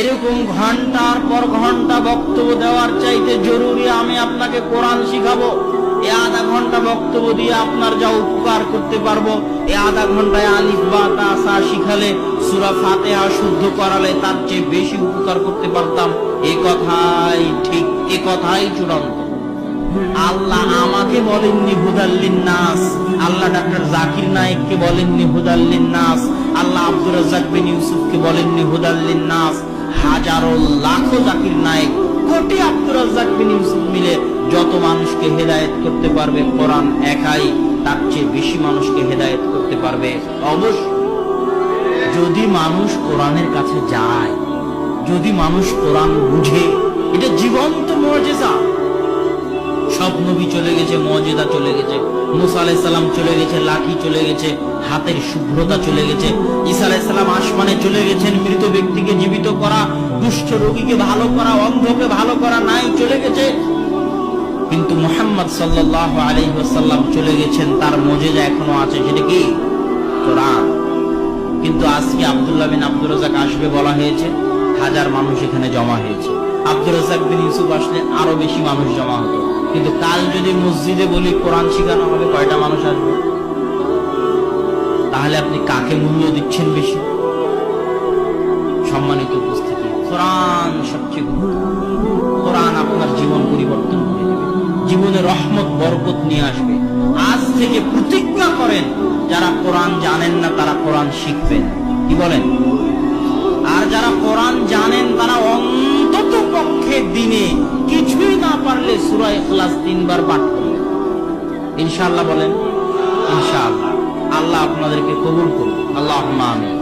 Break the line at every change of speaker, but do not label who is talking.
এরকম ঘণ্টার পর ঘণ্টা বক্তব্য দেওয়ার চাইতে জরুরি আমি আপনাকে কোরআন শিখাবো। এ আধা ঘণ্টা বক্তব্য দিয়ে আপনার যা উপকার করতে পারব, এ আধা ঘন্টায় আলিফ বা তাসা শিখালে, সুরা ফাতেহা শুদ্ধ করালে তার চেয়ে বেশি উপকার করতে পারতাম। এ কথাই ঠিক, এ কথাই চূড়ান্ত। আল্লাহ আমাকে বলেননি হুদাল্লিন নাস আল্লাহ ডাক্তার জাকির নায়েককে বলেননি হুদাল্লিন নাস আল্লাহ আব্দুর রাজ্জাক বিন ইউসুফকে বলেননি হুদাল্লিন নাস হাজারো লাখো জাকির নায়েক, কোটি আব্দুর রাজ্জাক বিন ইউসুফ মিলে যত মানুষকে হেদায়েত করতে পারবে, কোরআন একাই তার চেয়ে বেশি মানুষকে হেদায়েত করতে পারবে। অবশ্য যদি মানুষ কোরআনের কাছে যায়, যদি মানুষ কোরআন বুঝে, এটা জীবন্ত মর্যাদা। সব নবী চলে গেছে, মর্যাদা চলে গেছে। মুসা আলাইসাল্লাম চলে গেছে, লাঠি চলে গেছে, হাতের শুভ্রতা চলে গেছে। ঈসা আলাইসাল্লাম আসমানে চলে গেছেন, মৃত ব্যক্তিকে জীবিত করা, দুষ্ট রোগীকে ভালো করা, অন্ধকে ভালো করা নাই, চলে গেছে। কিন্তু মোহাম্মদ সাল্লাহ আলহিহাসাল্লাম চলে গেছেন, তার মজেজা এখনও আছে, সেটা কি? কোরআন। কিন্তু আজকে আব্দুল্লাহ বিন আব্দুর রাজাক আসবে বলা হয়েছে, হাজার মানুষ এখানে জমা হয়েছে। আব্দুর রাজাক বিন ইউসুফ আসলে আরও বেশি মানুষ জমা হতো। কিন্তু কাল যদি মসজিদে বলি কোরআন শিখানো হবে, কয়টা মানুষ আসবে? তাহলে আপনি কাকে মূল্য দিচ্ছেন বেশি? সম্মানিত উপস্থিতি, কোরআন সবচেয়ে কোরআন আপনার জীবন পরিবর্তন করে দেবে। জীবনে রহমত, বরকত নিয়ে আসবে। আজ থেকে প্রতিজ্ঞা করেন, যারা কোরআন জানেন না, তারা কোরআন শিখবেন। কি বলেন? সুরা ইখলাস তিনবার পাঠ করবেন ইনশাআল্লাহ বলেন ইনশাআল্লাহ। আল্লাহ আপনাদেরকে কবুল করুন আল্লাহ আমিন।